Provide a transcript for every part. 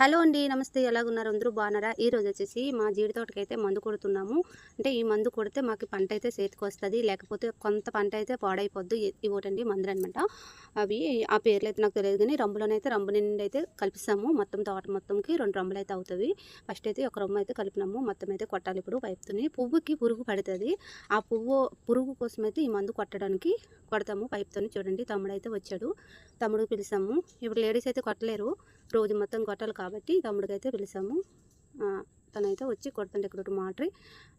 Hello అండి నమస్తే. ఎలాగున్నారు? అందరూ బాగున్నారా? ఈ రోజు వచ్చేసి మా జీడి తోటకైతే మందు కొడుతున్నాము. అంటే ఈ మందు కొడితే మాకు పంట అయితే చేతికి వస్తుంది లేకపోతే కొంత పంట అయితే పాడైపోద్ది ఇవ్వటండి మందులు అనమాట అవి ఆ పేర్లు అయితే నాకు తెలియదు కానీ రంబులోనైతే రంబు నిండి అయితే కలిపిస్తాము. మొత్తం తోట మొత్తంకి రెండు రంబులు అయితే అవుతుంది. ఫస్ట్ అయితే ఒక రొమ్మ అయితే కలిపినాము. మొత్తం అయితే కొట్టాలి ఇప్పుడు పైపుతోని. పువ్వుకి పురుగు పడుతుంది. ఆ పువ్వు పురుగు కోసం అయితే ఈ మందు కొట్టడానికి కొడతాము పైపుతోని. చూడండి తమ్ముడు అయితే వచ్చాడు. తమ్ముడు పిలిచాము ఇప్పుడు లేడీస్ అయితే కొట్టలేరు. రోజు మొత్తం కొట్టాలి కాబట్టి తమ్ముడికైతే పిలిచాము. తనైతే వచ్చి కొడుతుంటే ఇక్కడ ఒకటి మోటరీ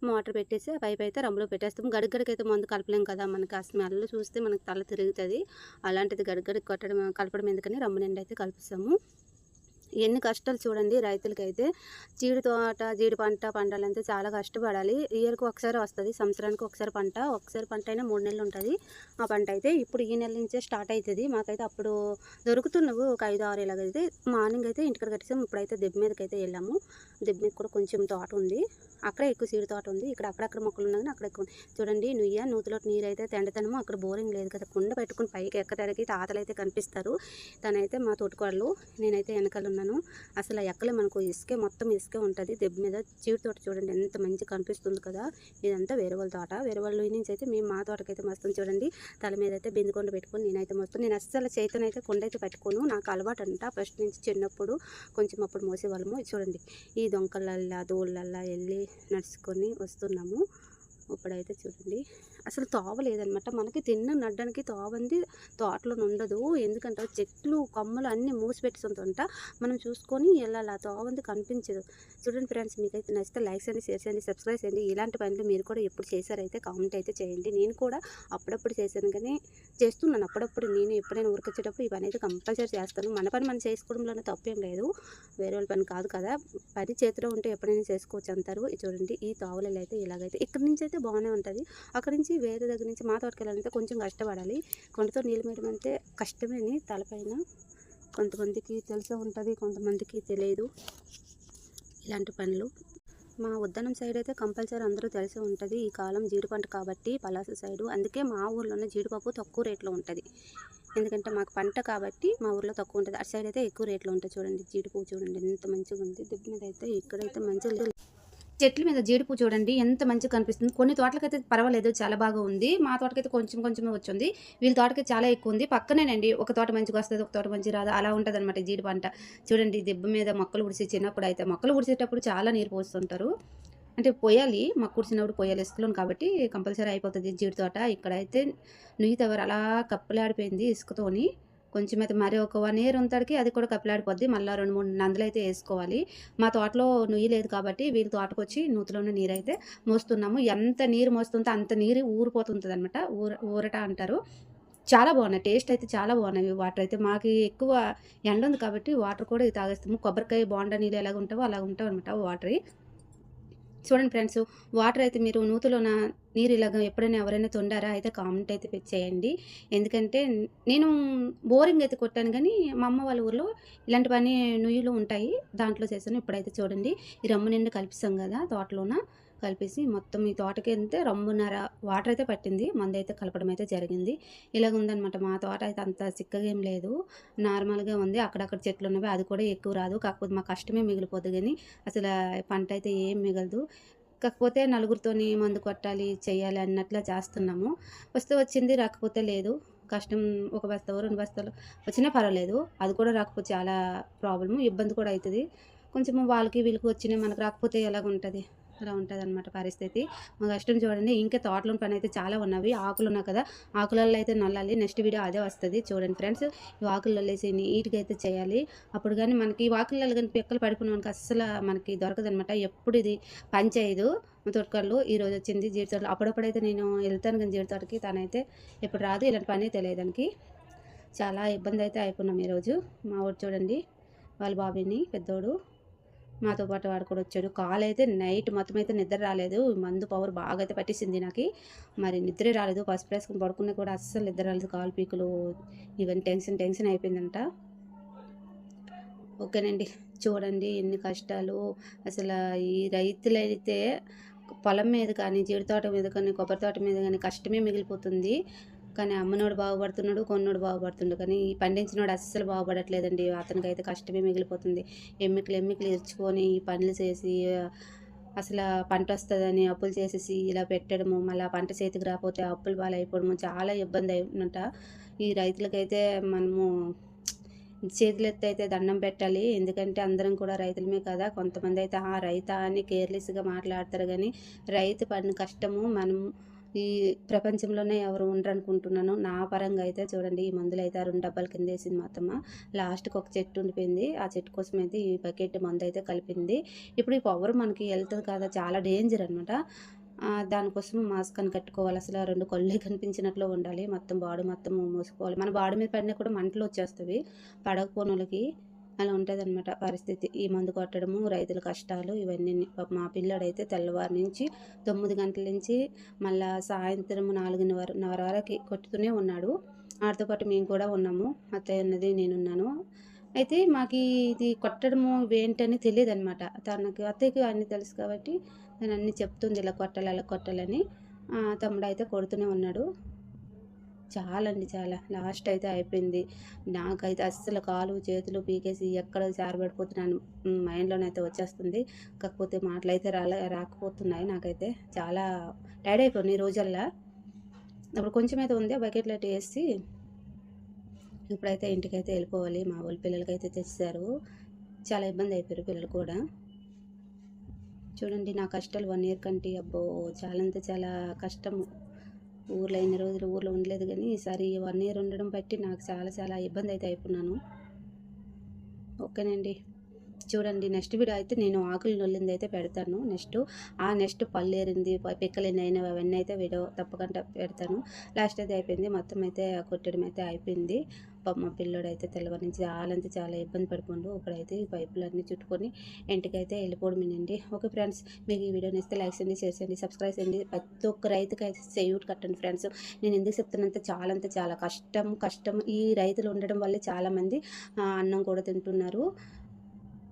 మోటార్ పెట్టేసి ఆ పైప్ అయితే రంబులో పెట్టేస్తాము గడిగడికైతే మందు కలపలేం కదా మనకి. ఆ స్మెల్ చూస్తే మనకి తల తిరుగుతుంది. అలాంటిది గడిగడికి కొట్టడం కలపడం ఎందుకని రంబు నిండి అయితే కల్పిస్తాము. ఎన్ని కష్టాలు చూడండి రైతులకైతే. జీడి తోట జీడి పంట పండాలంటే చాలా కష్టపడాలి. ఇయర్కి ఒకసారి వస్తుంది సంవత్సరానికి ఒకసారి పంట. ఒకసారి పంట అయినా మూడు నెలలు ఉంటుంది. ఆ పంట అయితే ఇప్పుడు ఈ నెల నుంచే స్టార్ట్ అవుతుంది మాకైతే అప్పుడు దొరుకుతున్నవి ఒక ఐదు ఆరు ఇలాగైతే మార్నింగ్ అయితే ఇంటికి కట్టేసాము ఇప్పుడైతే దెబ్బ మీదకి అయితే వెళ్ళాము. దెబ్బ మీద కూడా కొంచెం తోట ఉంది. అక్కడ ఎక్కువ సీడి తోట ఉంది. ఇక్కడ అక్కడక్కడ మొక్కలు ఉన్నాయి అక్కడ ఎక్కువ ఉంది. చూడండి నుయ్య నూతిలో నీరు అయితే తెండతనము. అక్కడ బోరింగ్ లేదు కదా. కుండ పెట్టుకుని పైకి ఎక్కడానికి తాతలు అయితే కనిపిస్తారు. తనైతే మా తోటకోడలు నేనైతే వెనకాల ఉన్నాను. అసలు ఆ ఎక్కలే మనకు ఇసుకే మొత్తం ఇసుకే ఉంటుంది. దెబ్బ మీద చీడి తోట చూడండి ఎంత మంచి కనిపిస్తుంది కదా. ఇదంతా వేరే వాళ్ళ తోట. వేరే వాళ్ళ నుంచి అయితే మేము మా తోటకైతే మస్తు చూడండి. తల మీద అయితే బిందుకొండ పెట్టుకొని నేనైతే మస్తు నేను అస్సలు చేతనైతే అయితే కొండ అయితే పెట్టుకోను. నాకు అలవాటు అంట. ఫస్ట్ నుంచి చిన్నప్పుడు కొంచెం అప్పుడు మోసేవాళ్ళము. చూడండి. ఈ దొంకలల్లా దోళ్ళల్లా వెళ్ళి నడుచుకొని వస్తున్నాము. ఇప్పుడైతే చూడండి. అసలు తోవ లేదనమాట మనకి తిన్న నడ్డానికి తోవంది తోటలో ఉండదు ఎందుకంటే చెట్లు కొమ్మలు అన్నీ మూసిపెట్టుతుంట మనం చూసుకొని వెళ్ళాలి. ఆ తోవంది కనిపించదు. చూడండి ఫ్రెండ్స్ మీకైతే నచ్చితే లైక్స్ అండి షేర్ చేయండి సబ్స్క్రైబ్ చేయండి. ఇలాంటి పనులు మీరు కూడా ఎప్పుడు చేశారైతే కామెంట్ అయితే చేయండి. నేను కూడా అప్పుడప్పుడు చేశాను కానీ చేస్తున్నాను అప్పుడప్పుడు. నేను ఎప్పుడైనా ఊరికొచ్చేటప్పుడు ఈ పని అయితే కంపల్సరీ చేస్తాను. మన పని మనం చేసుకోవడంలోనే తప్పేం లేదు. వేరే వాళ్ళ పని కాదు కదా. పని చేతిలో ఉంటే ఎప్పుడైనా చేసుకోవచ్చు అంటారు. చూడండి ఈ తావులలో అయితే ఇలాగైతే. ఇక్కడ నుంచి అయితే బాగానే ఉంటుంది. అక్కడ నుంచి వేరే దగ్గర నుంచి మా తోటకి వెళ్ళాలంటే కొంచెం కష్టపడాలి. కొండతో నీళ్ళు మేయడం అంటే కష్టమేని తలపైన కొంతమందికి తెలిసే ఉంటుంది కొంతమందికి తెలియదు ఇలాంటి పనులు. మా ఉద్దనం సైడ్ అయితే కంపల్సరీ అందరూ తెలిసే ఉంటుంది. ఈ కాలం జీడి పంట కాబట్టి పలాస సైడు. అందుకే మా ఊర్లోనే జీడిపప్పు తక్కువ రేట్లో ఉంటుంది. ఎందుకంటే మాకు పంట కాబట్టి మా ఊర్లో తక్కువ ఉంటుంది. అటు సైడ్ అయితే ఎక్కువ రేట్లో ఉంటుంది చూడండి. జీడిపప్పు చూడండి. ఎంత మంచిగా ఉంది దిబ్బ మీద అయితే ఇక్కడైతే మంచిగా చెట్ల మీద జీడిపూ చూడండి ఎంత మంచిగా కనిపిస్తుంది. కొన్ని తోటలకైతే పర్వాలేదు చాలా బాగా ఉంది. మా తోటకైతే కొంచెం కొంచెమే వచ్చింది. వీళ్ళ తోటకి చాలా ఎక్కువ ఉంది. పక్కనేనండి ఒక తోట మంచిగా వస్తుంది ఒక తోట మంచి రాదు. అలా ఉంటుంది అనమాట జీడి పంట. చూడండి దిబ్బ మీద మొక్కలు ఉడిసి చిన్నప్పుడు అయితే మొక్కలు ఉడిసేటప్పుడు చాలా నీరు పోస్తుంటారు. అంటే పోయాలి మాకు కూర్చున్నప్పుడు పోయాలి. ఇసుకలోను కాబట్టి కంపల్సరీ అయిపోతుంది జీడి తోట. ఇక్కడైతే నుయ్యి తవరు అలా కప్పలాడిపోయింది ఇసుకతోని. కొంచెం అయితే మరి ఒక వన్ ఇయర్ ఉంటాడికి అది కూడా కప్పలాడిపోద్ది. మళ్ళీ రెండు మూడు నందులు అయితే వేసుకోవాలి. మా తోటలో నుయ్యి లేదు కాబట్టి వీళ్ళ తోటకు వచ్చి నూతిలోనే నీరు అయితే మోస్తున్నాము. ఎంత నీరు మోస్తుంటే అంత నీరు ఊరిపోతుంటుంది అనమాట ఊర ఊరట అంటారు. చాలా బాగున్నాయి. టేస్ట్ అయితే చాలా బాగున్నాయి. వాటర్ అయితే మాకు ఎక్కువ ఎండ ఉంది కాబట్టి వాటర్ కూడా తాగేస్తాము. కొబ్బరికాయ బాండా నీళ్ళు ఎలాగ ఉంటావో అలాగ ఉంటావు అనమాట వాటర్ చూడండి ఫ్రెండ్స్ వాటర్ అయితే మీరు నూతులోన నీరు ఇలాగ ఎప్పుడైనా ఎవరైనా తొండారా? అయితే కామెంట్ అయితే చేయండి ఎందుకంటే నేను బోరింగ్ అయితే కొట్టాను కానీ మా అమ్మ వాళ్ళ ఊర్లో ఇలాంటి పని ఉంటాయి. దాంట్లో చేశాను. ఇప్పుడైతే చూడండి ఈ రమ్ము నిండు కలిపిస్తాం కదా తోటలోన. కలిపేసి మొత్తం ఈ తోటకి అయితే రమ్మున్నర వాటర్ అయితే పట్టింది. మందు అయితే కలపడం అయితే జరిగింది. ఇలాగ ఉందనమాట మా తోట అయితే అంత సిక్కగా ఏం లేదు. నార్మల్గా ఉంది. అక్కడక్కడ చెట్లు ఉన్నవి. అది కూడా ఎక్కువ రాదు. కాకపోతే మా కష్టమే మిగిలిపోద్ది కానీ అసలు పంట అయితే ఏం మిగలదు. కాకపోతే నలుగురితోని మందు కొట్టాలి చేయాలి అన్నట్లా చేస్తున్నాము. వస్తే వచ్చింది రాకపోతే లేదు. కష్టం ఒక బస్తా రెండు బస్తాలు వచ్చినా పర్వాలేదు. అది కూడా రాకపోతే చాలా ప్రాబ్లము. ఇబ్బంది కూడా అవుతుంది కొంచెం వాళ్ళకి వీళ్ళకి వచ్చినాయి మనకు రాకపోతే ఎలాగ ఉంటుంది అలా ఉంటుంది అనమాట పరిస్థితి. మా కష్టం చూడండి ఇంకా తోటలో పని అయితే చాలా ఉన్నవి. ఆకులు ఉన్నాయి కదా ఆకులలో అయితే నల్లాలి. నెక్స్ట్ వీడియో అదే వస్తుంది. చూడండి ఫ్రెండ్స్ ఈ ఆకులలో వేసి నీట్గా అయితే చేయాలి. అప్పుడు కానీ మనకి ఈ ఆకులలో కానీ పిక్కలు పడిపోయిన మనకి అస్సలు మనకి దొరకదనమాట ఎప్పుడు ఇది పని చేయదు మా తోటకాళ్ళు ఈ రోజు వచ్చింది జీడితోటలు. అప్పుడప్పుడైతే నేను వెళ్తాను కానీ జీడితోటకి తనైతే ఎప్పుడు రాదు. ఇలాంటి పని తెలియదానికి చాలా ఇబ్బంది అయితే అయిపోయినాం ఈరోజు. మా ఊరు చూడండి వాళ్ళ బాబీని పెద్దోడు. మాతో పాటు వాడు కూడా వచ్చాడు. కాల్ అయితే నైట్ మొత్తం అయితే నిద్ర రాలేదు. మందు పవర్ బాగా అయితే పట్టేసింది నాకు. మరి నిద్ర రాలేదు. ఫస్ట్ వేసుకుని పడుకున్నా కూడా అస్సలు నిద్ర రాలేదు. కాలు పీకులు ఇవన్నీ టెన్షన్ టెన్షన్ అయిపోయిందంట. ఓకేనండి. చూడండి ఎన్ని కష్టాలు. అసలు ఈ రైతులైతే పొలం మీద కానీ జీడి తోట మీద కానీ కొబ్బరి తోట మీద కానీ కష్టమే మిగిలిపోతుంది. కానీ అమ్మనోడు బాగుపడుతున్నాడు కొన్నోడు బాగుపడుతుండు. కానీ ఈ పండించినోడు అస్సలు బాగుపడట్లేదండి. అతనికి అయితే కష్టమే మిగిలిపోతుంది. ఎమ్మికలు ఎమ్మికలు ఇర్చుకొని ఈ పనులు చేసి అసలు పంట వస్తుందని అప్పులు చేసేసి ఇలా పెట్టడము మళ్ళీ ఆ పంట చేతికి రాకపోతే అప్పులు పాలైపోవడము చాలా ఇబ్బంది అయినట. ఈ రైతులకైతే మనము చేతులెత్తి అయితే దండం పెట్టాలి. ఎందుకంటే అందరం కూడా రైతులమే కదా. కొంతమంది అయితే ఆ రైతా అని కేర్లెస్గా మాట్లాడతారు. కానీ రైతు పడిన కష్టము మనం ఈ ప్రపంచంలోనే ఎవరు ఉండరు అనుకుంటున్నాను నా పరంగా అయితే చూడండి ఈ మందులు అయితే రెండు డబ్బాల కింద వేసింది మా అత్తమ్మ లాస్ట్కి ఒక చెట్టు ఉండిపోయింది. ఆ చెట్టు కోసం అయితే ఈ బకెట్ మందు అయితే కలిపింది. ఇప్పుడు ఈ పవర్ మనకి వెళ్తుంది కదా చాలా డేంజర్ అనమాట దానికోసం మాస్క్ అని కట్టుకోవాలి. అసలు రెండు కళ్ళు కనిపించినట్లు ఉండాలి. మొత్తం బాడీ మొత్తం మూసుకోవాలి. మన బాడీ మీద పడినా కూడా మంటలు వచ్చేస్తుంది పడకపోనోళ్ళకి అలా ఉంటుంది అనమాట పరిస్థితి. ఈ మందు కొట్టడము రైతుల కష్టాలు ఇవన్నీ మా పిల్లడైతే తెల్లవారి నుంచి తొమ్మిది గంటల నుంచి మళ్ళా సాయంత్రం నాలుగున్నర వరకు కొట్టుతూనే ఉన్నాడు. వాటితో పాటు మేము కూడా ఉన్నాము. అత్తయ్య ఉన్నది నేనున్నాను అయితే మాకు ఇది కొట్టడము ఏంటని తెలియదు అనమాట తనకి అత్తయ్యకి అన్నీ తెలుసు కాబట్టి తను అన్నీ చెప్తుంది ఇలా కొట్టాలి అలా కొట్టాలని. తమ్ముడు అయితే కొడుతూనే ఉన్నాడు. చాలా అండి చాలా. లాస్ట్ అయితే అయిపోయింది. నాకైతే అస్సలు కాలు చేతులు పీకేసి ఎక్కడ జారబడిపోతున్నాను మైండ్లోనైతే వచ్చేస్తుంది. కాకపోతే మాటలు అయితే రాలే రాకపోతున్నాయి నాకైతే. చాలా టైర్డ్ అయిపోయింది ఈ రోజల్లా. అప్పుడు కొంచెం అయితే ఉంది ఆ బకెట్లో అయితే వేసి ఇప్పుడైతే ఇంటికైతే వెళ్ళిపోవాలి. మా వాళ్ళు పిల్లలకైతే తెచ్చారు చాలా ఇబ్బంది అయిపోయారు పిల్లలు కూడా. చూడండి నా కష్టాలు వన్ ఇయర్ కంటే అబ్బో! చాలా అంటే చాలా కష్టము. ఊర్లో ఎన్ని రోజులు ఊర్లో ఉండలేదు కానీ ఈసారి వన్ ఇయర్ ఉండడం బట్టి నాకు చాలా చాలా ఇబ్బంది అయితే అయిపోయినాను. ఓకేనండి. చూడండి నెక్స్ట్ వీడియో అయితే నేను ఆకులు నొల్లింది అయితే పెడతాను. నెక్స్ట్ ఆ నెక్స్ట్ పల్లేరింది పిక్కలేని అయినవి అవన్నీ అయితే వీడియో తప్పకుండా పెడతాను. లాస్ట్ అయితే అయిపోయింది. మొత్తం అయితే కొట్టడం అయితే అయిపోయింది. మా పిల్లోడు అయితే తెల్లవారి నుంచి వాళ్ళంతా చాలా ఇబ్బంది పడిపోండు ఇప్పుడైతే ఈ పైపులు అన్నీ చుట్టుకొని ఇంటికైతే వెళ్ళిపోవడమేనండి ఓకే ఫ్రెండ్స్ మీకు ఈ వీడియో నచ్చితే లైక్ చేయండి షేర్ చేయండి సబ్స్క్రైబ్ చేయండి. ప్రతి ఒక్క రైతుకి అయితే చేయూట్ కట్టండి ఫ్రెండ్స్. నేను ఎందుకు చెప్తున్నంత చాలా అంతా చాలా కష్టం కష్టం. ఈ రైతులు ఉండడం వల్లే చాలామంది అన్నం కూడా తింటున్నారు.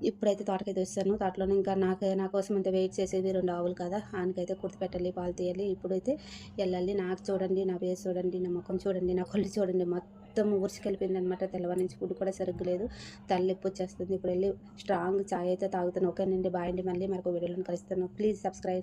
ఇప్పుడైతే తోటకైతే వస్తాను తోటలోనే ఇంకా నాకు నా కోసం అంత వెయిట్ చేసేది రెండు ఆవులు కదా ఆయనకైతే కుర్తి పెట్టాలి పాలు తీయాలి. ఇప్పుడైతే వెళ్ళాలి. నాకు చూడండి నా పేరు చూడండి నా ముఖం చూడండి నా కళ్ళు చూడండి. మొత్తం ఊర్చికెళ్ళిపోయింది అనమాట తెల్లవారి నుంచి ఫుడ్ కూడా సరిగ్గా లేదు. తలెప్పి వచ్చేస్తుంది. ఇప్పుడు వెళ్ళి స్ట్రాంగ్ చాయ్ అయితే తాగుతాను. ఓకేనండి బాయ్ అండి. మళ్ళీ మరొక వీడియోలను కలుస్తాను. Please subscribe